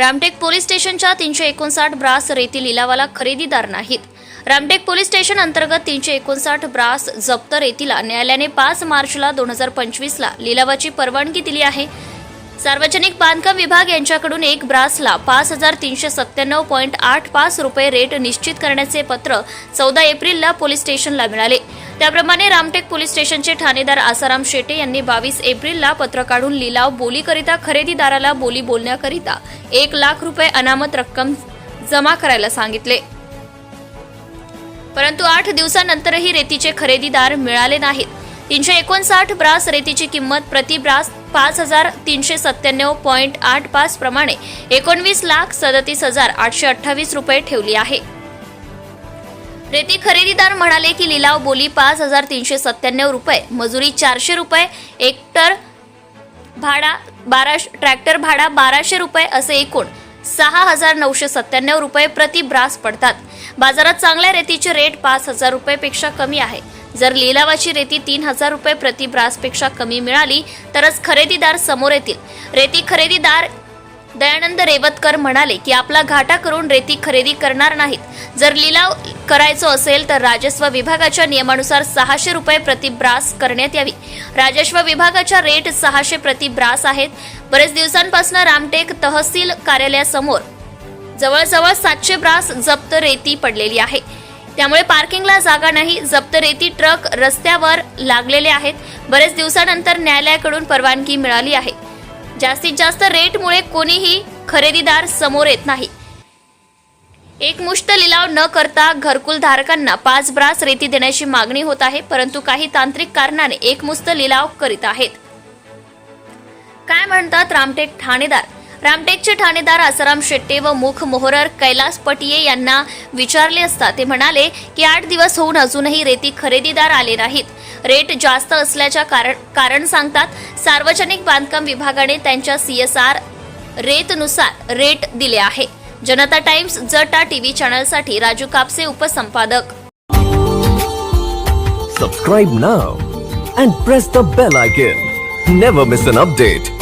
Ramtek police स्टेशनच्या तीनशे एकोणसाठ ब्रास रेती लिलावाला खरेदीदार नाहीत. रामटेक पोलीस स्टेशन अंतर्गत तीनशे एकोणसाठ ब्रास जप्त रेतीला न्यायालयाने पाच मार्चला दोन हजार पंचवीसला लिलावाची परवानगी दिली आहे. सार्वजनिक बांधकाम विभाग यांच्याकडून एक ब्रासला पाच हजार तीनशे सत्त्याण्णव पॉईंट आठ पाच रुपये रेट निश्चित करण्याचे पत्र चौदा एप्रिलला पोलीस स्टेशनला मिळाले. त्याप्रमाणे रामटेक पोलीस स्टेशनचे ठाणेदार आसाराम शेटे यांनी बावीस एप्रिलला पत्र काढून लिलाव बोलीकरिता खरेदीदाराला बोली बोलण्याकरिता एक लाख रुपये अनामत रक्कम जमा करायला सांगितले. परंतु आठ दिवसानंतरही रेतीचे खरेदीदार मिळाले नाहीत. तीनशे एकोणसाठ ब्रास रेतीची किंमत प्रति ब्रास पाच हजार तीनशे सत्त्याण्णव पॉईंट आठ पाच प्रमाणे एकोणवीस लाख सदतीस हजार आठशे अठ्ठावीस रुपये ठेवली आहे. रेती खरेदीदार म्हणाले की लिलाव बोली पाच हजार तीनशे सत्त्याण्णव रुपये मजुरी चारशे रुपये एकटर भाडा बारा ट्रॅक्टर भाडा बाराशे रुपये असे एकूण सहा हजार नऊशे सत्त्याण्णव रुपये प्रति ब्रास पडतात. बाजारात चांगल्या रेतीचे रेट पाच हजार रुपयेपेक्षा कमी आहे. जर लिलावाची रेती तीन हजार रुपये प्रति ब्रासपेक्षा कमी मिळाली तरच खरेदीदार समोर येतील. रेती खरेदीदार दयानंद रेवतकर म्हणाले की आपला घाटा करून रेती खरेदी करणार नाहीत. जर लिलाव करायचो असेल तर राजस्व विभागाच्या नियमानुसार सहाशे रुपये प्रति ब्रास करण्यात यावी. राजस्व विभागाच्या रेट सहाशे प्रति ब्रास आहेत. बरेच दिवसांपासून रामटेक तहसील कार्यालयासमोर जवळजवळ सातशे ब्रास जप्त रेती पडलेली आहे. त्यामुळे पार्किंगला जागा नाही. जप्त रेती ट्रक रस्त्यावर लागलेले आहेत. बरेच दिवसानंतर न्यायालयाकडून परवानगी मिळाली आहे. जास्तीत जास्त रेटमुळे कोणीही खरेदीदार समोर येत नाही. एकमुष्ट लिलाव न करता घरकुल धारकांना पाच ब्रास रेती देण्याची मागणी होत आहे परंतु काही तांत्रिक कारणाने एकमुस्त लिलाव करीत आहेत. काय म्हणतात रामटेक ठाणेदार? रामटेकचे ठाणेदार आसाराम शेट्टे व मुख मोहरर कैलास पटिये यांना विचारले असता ते म्हणाले की आठ दिवस होऊन अजूनही रेती खरेदीदार आले नाहीत. रेट जास्त असल्याच्या कारण कारण सांगतात सार्वजनिक बांधकाम विभागाने त्यांच्या सीएसआर रेतनुसार रेट दिले आहे. जनता टाइम्स जटा टीव्ही चॅनलसाठी Raju Kapse उपसंपादक. Subscribe now and press the bell icon never miss an update